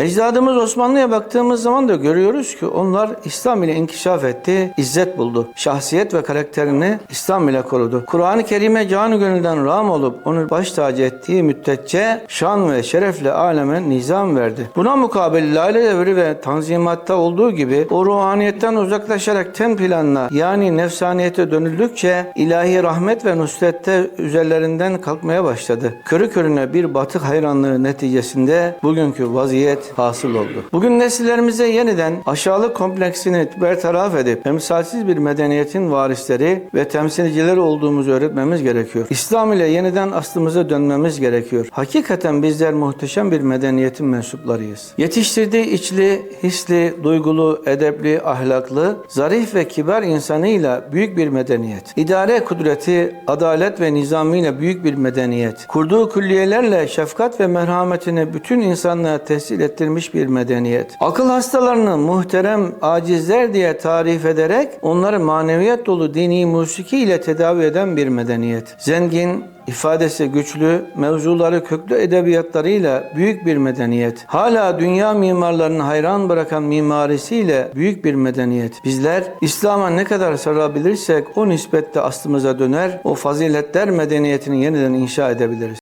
Ecdadımız Osmanlı'ya baktığımız zaman da görüyoruz ki onlar İslam ile inkişaf etti, izzet buldu. Şahsiyet ve karakterini İslam ile korudu. Kur'an-ı Kerim'e canı gönülden ram olup onu baş tacı ettiği müddetçe şan ve şerefle aleme nizam verdi. Buna mukabil Lale Devri ve Tanzimat'ta olduğu gibi o ruhaniyetten uzaklaşarak ten planına yani nefsaniyete dönüldükçe ilahi rahmet ve nusrette üzerlerinden kalkmaya başladı. Körü körüne bir batık hayranlığı neticesinde bugünkü vaziyet hasıl oldu. Bugün nesillerimize yeniden aşağılık kompleksini bertaraf edip emsalsiz bir medeniyetin varisleri ve temsilcileri olduğumuzu öğretmemiz gerekiyor. İslam ile yeniden aslımıza dönmemiz gerekiyor. Hakikaten bizler muhteşem bir medeniyetin mensuplarıyız. Yetiştirdiği içli, hisli, duygulu, edepli, ahlaklı, zarif ve kibar insanıyla büyük bir medeniyet. İdare kudreti, adalet ve nizamiyle büyük bir medeniyet. Kurduğu külliyelerle şefkat ve merhametini bütün insanlığa tesir ettirmiş bir medeniyet. Akıl hastalarını muhterem acizler diye tarif ederek onları maneviyat dolu dini musiki ile tedavi eden bir medeniyet. Zengin, ifadesi güçlü, mevzuları köklü edebiyatlarıyla büyük bir medeniyet. Hala dünya mimarlarını hayran bırakan mimarisiyle büyük bir medeniyet. Bizler İslam'a ne kadar sarılabilirsek o nispette aslımıza döner, o faziletler medeniyetini yeniden inşa edebiliriz.